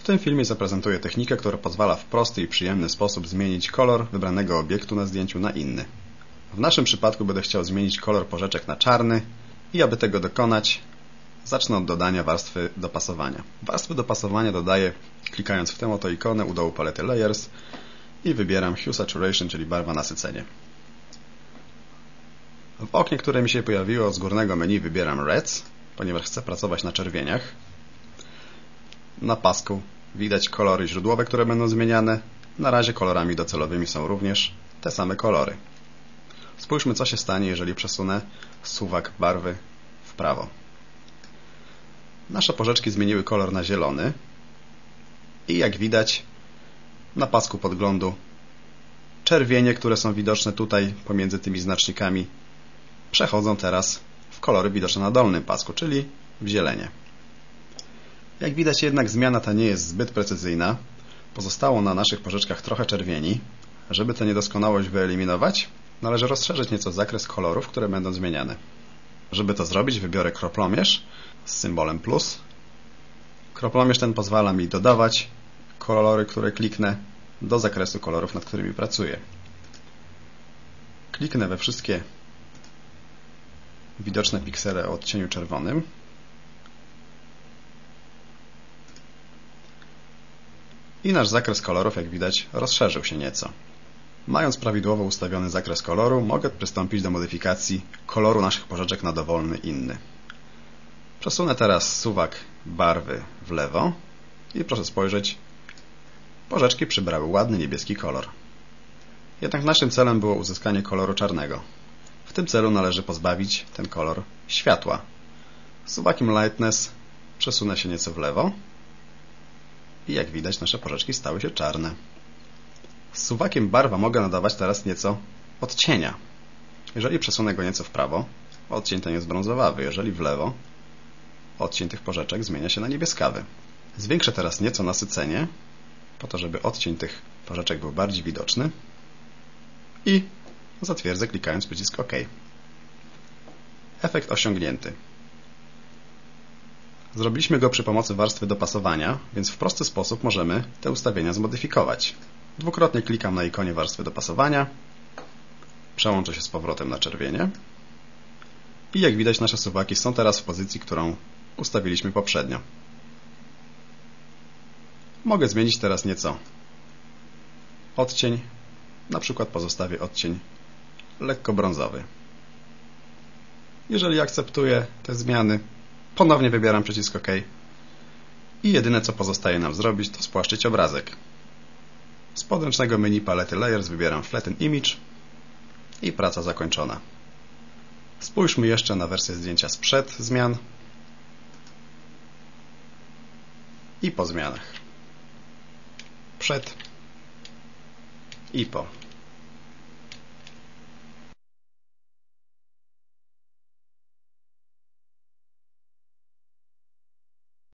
W tym filmie zaprezentuję technikę, która pozwala w prosty i przyjemny sposób zmienić kolor wybranego obiektu na zdjęciu na inny. W naszym przypadku będę chciał zmienić kolor porzeczek na czarny i aby tego dokonać zacznę od dodania warstwy dopasowania. Warstwy dopasowania dodaję klikając w tę oto ikonę u dołu palety Layers i wybieram Hue Saturation, czyli barwa nasycenie. W oknie, które mi się pojawiło z górnego menu wybieram Reds, ponieważ chcę pracować na czerwieniach. Na pasku widać kolory źródłowe, które będą zmieniane. Na razie kolorami docelowymi są również te same kolory. Spójrzmy, co się stanie, jeżeli przesunę suwak barwy w prawo. Nasze porzeczki zmieniły kolor na zielony i jak widać na pasku podglądu czerwienie, które są widoczne tutaj pomiędzy tymi znacznikami przechodzą teraz w kolory widoczne na dolnym pasku, czyli w zielenie. Jak widać jednak zmiana ta nie jest zbyt precyzyjna. Pozostało na naszych porzeczkach trochę czerwieni. Żeby tę niedoskonałość wyeliminować, należy rozszerzyć nieco zakres kolorów, które będą zmieniane. Żeby to zrobić, wybiorę kroplomierz z symbolem plus. Kroplomierz ten pozwala mi dodawać kolory, które kliknę do zakresu kolorów, nad którymi pracuję. Kliknę we wszystkie widoczne piksele o odcieniu czerwonym. I nasz zakres kolorów, jak widać, rozszerzył się nieco. Mając prawidłowo ustawiony zakres koloru, mogę przystąpić do modyfikacji koloru naszych porzeczek na dowolny inny. Przesunę teraz suwak barwy w lewo i proszę spojrzeć, porzeczki przybrały ładny niebieski kolor. Jednak naszym celem było uzyskanie koloru czarnego. W tym celu należy pozbawić ten kolor światła. Suwakiem Lightness przesunę się nieco w lewo i jak widać nasze porzeczki stały się czarne. Z suwakiem barwa mogę nadawać teraz nieco odcienia. Jeżeli przesunę go nieco w prawo, odcień ten jest brązowawy. Jeżeli w lewo, odcień tych porzeczek zmienia się na niebieskawy. Zwiększę teraz nieco nasycenie, po to, żeby odcień tych porzeczek był bardziej widoczny i zatwierdzę klikając przycisk OK. Efekt osiągnięty. Zrobiliśmy go przy pomocy warstwy dopasowania, więc w prosty sposób możemy te ustawienia zmodyfikować. Dwukrotnie klikam na ikonie warstwy dopasowania, przełączę się z powrotem na czerwienie i jak widać nasze suwaki są teraz w pozycji, którą ustawiliśmy poprzednio. Mogę zmienić teraz nieco odcień, na przykład pozostawię odcień lekko brązowy. Jeżeli akceptuję te zmiany, ponownie wybieram przycisk OK i jedyne co pozostaje nam zrobić to spłaszczyć obrazek. Z podręcznego menu palety Layers wybieram Flatten Image i praca zakończona. Spójrzmy jeszcze na wersję zdjęcia sprzed zmian i po zmianach. Przed i po.